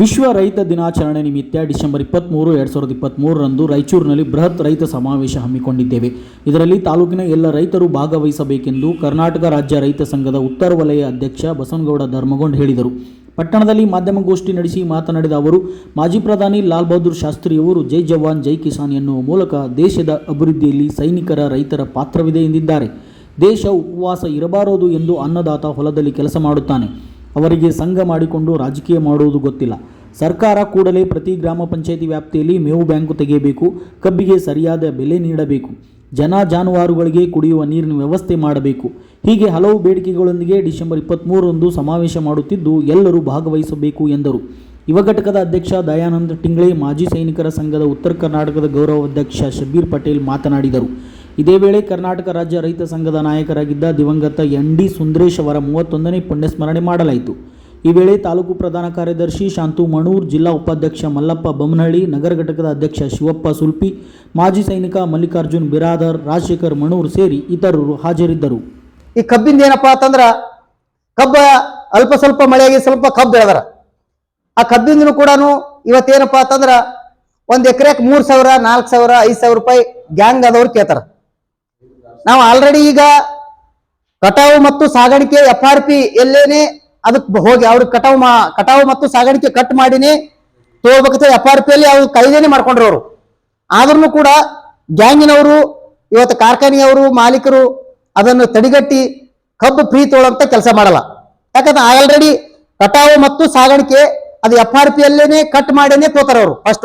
ವಿಶ್ವ ರೈತ ದಿನಾಚರಣೆ ನಿಮಿತ್ತ ಡಿಸೆಂಬರ್ ಇಪ್ಪತ್ತ್ಮೂರು ಎರಡು ಸಾವಿರದ ಇಪ್ಪತ್ತ್ಮೂರರಂದು ರಾಯಚೂರಿನಲ್ಲಿ ಬೃಹತ್ ರೈತ ಸಮಾವೇಶ ಹಮ್ಮಿಕೊಂಡಿದ್ದೇವೆ. ಇದರಲ್ಲಿ ತಾಲೂಕಿನ ಎಲ್ಲ ರೈತರು ಭಾಗವಹಿಸಬೇಕೆಂದು ಕರ್ನಾಟಕ ರಾಜ್ಯ ರೈತ ಸಂಘದ ಉತ್ತರ ವಲಯ ಅಧ್ಯಕ್ಷ ಬಸನಗೌಡ ಧರ್ಮಗೊಂಡ್ ಹೇಳಿದರು. ಪಟ್ಟಣದಲ್ಲಿ ಮಾಧ್ಯಮಗೋಷ್ಠಿ ನಡೆಸಿ ಮಾತನಾಡಿದ ಅವರು, ಮಾಜಿ ಪ್ರಧಾನಿ ಲಾಲ್ ಬಹದ್ದೂರ್ ಶಾಸ್ತ್ರಿಯವರು ಜೈ ಜವಾನ್, ಜೈ ಕಿಸಾನ್ ಎನ್ನುವ ಮೂಲಕ ದೇಶದ ಅಭಿವೃದ್ಧಿಯಲ್ಲಿ ಸೈನಿಕರ ರೈತರ ಪಾತ್ರವಿದೆ ಎಂದಿದ್ದಾರೆ. ದೇಶ ಉಪವಾಸ ಇರಬಾರದು ಎಂದು ಅನ್ನದಾತ ಹೊಲದಲ್ಲಿ ಕೆಲಸ ಮಾಡುತ್ತಾನೆ. ಅವರಿಗೆ ಸಂಘ ಮಾಡಿಕೊಂಡು ರಾಜಕೀಯ ಮಾಡುವುದು ಗೊತ್ತಿಲ್ಲ. ಸರ್ಕಾರ ಕೂಡಲೇ ಪ್ರತಿ ಗ್ರಾಮ ಪಂಚಾಯಿತಿ ವ್ಯಾಪ್ತಿಯಲ್ಲಿ ಮೇವು ಬ್ಯಾಂಕು ತೆಗೆಯಬೇಕು, ಕಬ್ಬಿಗೆ ಸರಿಯಾದ ಬೆಲೆ ನೀಡಬೇಕು, ಜನ ಜಾನುವಾರುಗಳಿಗೆ ಕುಡಿಯುವ ನೀರಿನ ವ್ಯವಸ್ಥೆ ಮಾಡಬೇಕು. ಹೀಗೆ ಹಲವು ಬೇಡಿಕೆಗಳೊಂದಿಗೆ ಡಿಸೆಂಬರ್ ಇಪ್ಪತ್ತ್ಮೂರರಂದು ಸಮಾವೇಶ ಮಾಡುತ್ತಿದ್ದು ಎಲ್ಲರೂ ಭಾಗವಹಿಸಬೇಕು ಎಂದರು. ಯುವ ಘಟಕದ ಅಧ್ಯಕ್ಷ ದಯಾನಂದ ಟಿಂಗ್ಳೆ, ಮಾಜಿ ಸೈನಿಕರ ಸಂಘದ ಉತ್ತರ ಕರ್ನಾಟಕದ ಗೌರವಾಧ್ಯಕ್ಷ ಶಬೀರ್ ಪಟೇಲ್ ಮಾತನಾಡಿದರು. ಇದೇ ವೇಳೆ ಕರ್ನಾಟಕ ರಾಜ್ಯ ರೈತ ಸಂಘದ ನಾಯಕರಾಗಿದ್ದ ದಿವಂಗತ ಎನ್ ಡಿ ಸುಂದರೇಶ್ ಅವರ ಮೂವತ್ತೊಂದನೇ ಪುಣ್ಯಸ್ಮರಣೆ ಮಾಡಲಾಯಿತು. ಈ ವೇಳೆ ತಾಲೂಕು ಪ್ರಧಾನ ಕಾರ್ಯದರ್ಶಿ ಶಾಂತು ಮಣೂರ್, ಜಿಲ್ಲಾ ಉಪಾಧ್ಯಕ್ಷ ಮಲ್ಲಪ್ಪ ಬೊಮ್ಮನಹಳ್ಳಿ ನಗರ ಘಟಕದ ಅಧ್ಯಕ್ಷ ಶಿವಪ್ಪ ಸುಲ್ಪಿ, ಮಾಜಿ ಸೈನಿಕ ಮಲ್ಲಿಕಾರ್ಜುನ್ ಬಿರಾದರ್, ರಾಜಶೇಖರ್ ಮಣೂರ್ ಸೇರಿ ಇತರರು ಹಾಜರಿದ್ದರು. ಈ ಕಬ್ಬಿಂದ ಏನಪ್ಪಾ ಅಂತಂದ್ರ, ಕಬ್ಬ ಅಲ್ಪ ಸ್ವಲ್ಪ ಮಳೆಯಾಗಿ ಸ್ವಲ್ಪ ಕಬ್ಬು ಬೆಳೆದಾರ. ಆ ಕಬ್ಬಿಂದನು ಕೂಡ ಇವತ್ತೇನಪ್ಪಾ ಅಂತಂದ್ರ, ಒಂದ್ ಎಕರೆಕ್ ಮೂರ್ ಸಾವಿರ, ನಾಲ್ಕು ಸಾವಿರ, ಐದ್ ಸಾವಿರ ರೂಪಾಯಿ ಗ್ಯಾಂಗ್ ಆದವ್ರು ಕೇಳ್ತಾರ. ನಾವು ಆಲ್ರೆಡಿ ಈಗ ಕಟಾವು ಮತ್ತು ಸಾಗಾಣಿಕೆ ಎಫ್ ಆರ್ ಪಿ ಎಲ್ಲೇನೆ ಅದಕ್ಕೆ ಹೋಗಿ ಅವ್ರಿಗೆ ಕಟಾವು ಮಾ, ಕಟಾವು ಮತ್ತು ಸಾಗಾಣಿಕೆ ಕಟ್ ಮಾಡಿನೇ ತಗೋಬೇಕಂತ ಎಫ್ ಆರ್ ಪಿ ಅಲ್ಲಿ ಅವ್ರು ಕೈದೇನೆ ಮಾಡ್ಕೊಂಡ್ರು ಅವರು. ಆದ್ರೂ ಕೂಡ ಗ್ಯಾಂಗಿನವರು, ಇವತ್ತು ಕಾರ್ಖಾನೆಯವರು, ಮಾಲೀಕರು ಅದನ್ನು ತಡಿಗಟ್ಟಿ ಕಬ್ಬು ಫ್ರೀ ತೋಳಂತ ಕೆಲಸ ಮಾಡಲ್ಲ. ಯಾಕಂದ್ರೆ ಆಲ್ರೆಡಿ ಕಟಾವು ಮತ್ತು ಸಾಗಾಣಿಕೆ ಅದು ಎಫ್ ಆರ್ ಪಿ ಅಲ್ಲೇನೆ ಕಟ್ ಮಾಡಿನೇ ತೋತಾರ ಅವರು ಫಸ್ಟ್